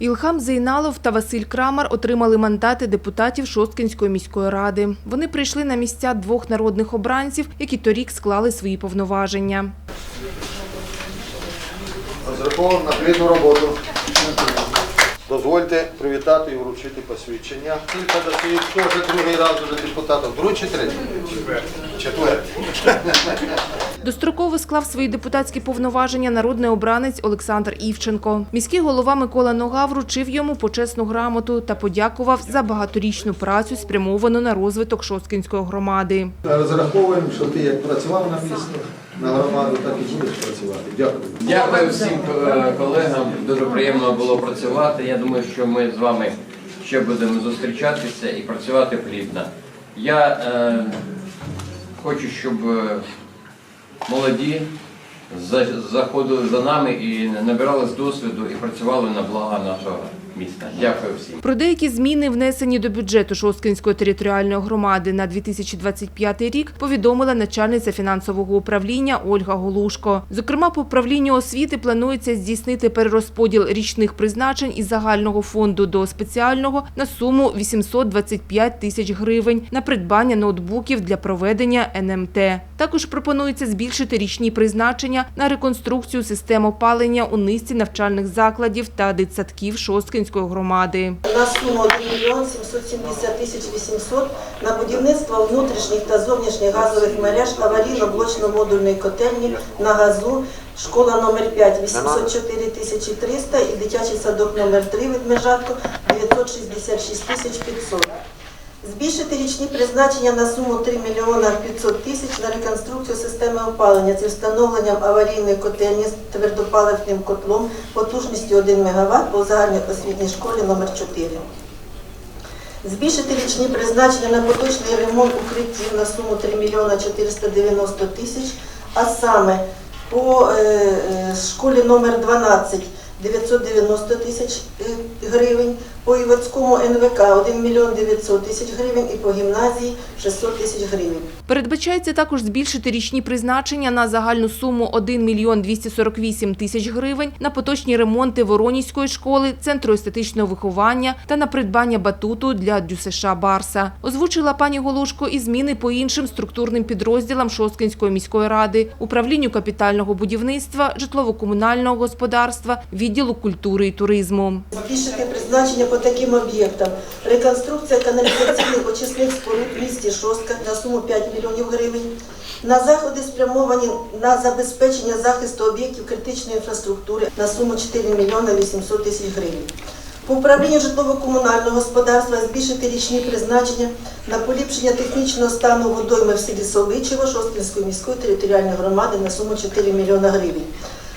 Ілхам Зейналов та Василь Крамар отримали мандати депутатів Шосткинської міської ради. Вони прийшли на місця двох народних обранців, які торік склали свої повноваження. Розраховано на плідну роботу. Дозвольте привітати і вручити посвідчення. Кілька досвідчення, вже другий раз уже депутатом. Другий чи третій? Четвертий. Достроково склав свої депутатські повноваження народний обранець Олександр Івченко. Міський голова Микола Нога вручив йому почесну грамоту та подякував за багаторічну працю, спрямовану на розвиток Шосткинської громади. Розраховуємо, що ти як працював на місто, на громаду, так і будеш працювати. Дякую. Дякую всім е, колегам. Дуже приємно було працювати. Я думаю, що ми з вами ще будемо зустрічатися і працювати плідно. Я е, хочу, щоб е, молоді заходили за нами і набирались досвіду і працювали на благо нашого міста. Дякую всім. Про деякі зміни, внесені до бюджету Шосткинської територіальної громади на 2025 рік, повідомила начальниця фінансового управління Ольга Голушко. Зокрема, по управлінню освіти планується здійснити перерозподіл річних призначень із загального фонду до спеціального на суму 825 тисяч гривень на придбання ноутбуків для проведення НМТ. Також пропонується збільшити річні призначення на реконструкцію систем опалення у низці навчальних закладів та дитсадків Шосткинської громади. на суму 1 мільйон 770 тисяч 800 на будівництво внутрішніх та зовнішніх газових мереж аварійно-блочно-модульної котельні на газу. Школа номер 5 804 тисячі 300 і дитячий садок номер 3 від Межатку 966 тисяч 500. Збільшити річні призначення на суму 3 мільйона 500 тисяч на реконструкцію системи опалення зі встановленням аварійної котельні з твердопаливним котлом потужністю 1 МВт по загальноосвітній школі номер 4. Збільшити річні призначення на поточний ремонт укриттів на суму 3 мільйона 490 тисяч, а саме по е, е, школі номер 12 990 тисяч е, гривень, по Івацькому НВК 1 мільйон 900 тисяч гривень і по гімназії 600 тисяч гривень. Передбачається також збільшити річні призначення на загальну суму 1 мільйон 248 тисяч гривень на поточні ремонти Воронізької школи, центру естетичного виховання та на придбання батуту для ДЮСШ Барса. Озвучила пані Голушко і зміни по іншим структурним підрозділам Шосткинської міської ради, управлінню капітального будівництва, житлово-комунального господарства, відділу культури і туризму. Збільшити призначення по таким об'єктам. Реконструкція каналізаційних очисних споруд в місті Шостка на суму 5 мільйонів гривень. На заходи спрямовані на забезпечення захисту об'єктів критичної інфраструктури на суму 4 мільйони 800 тисяч гривень. По управлінню житлово-комунального господарства збільшити річні призначення на поліпшення технічного стану водойми в селі Соличево Шосткінської міської територіальної громади на суму 4 мільйона гривень.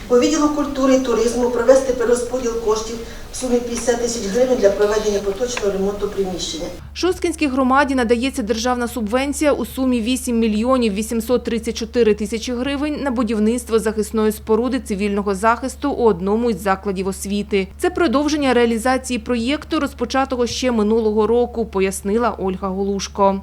По відділу культури і туризму провести перерозподіл коштів в сумі 50 тисяч гривень для проведення поточного ремонту приміщення. Шосткинській громаді надається державна субвенція у сумі 8 мільйонів 834 тисячі гривень на будівництво захисної споруди цивільного захисту у одному із закладів освіти. Це продовження реалізації проєкту, розпочатого ще минулого року, пояснила Ольга Голушко.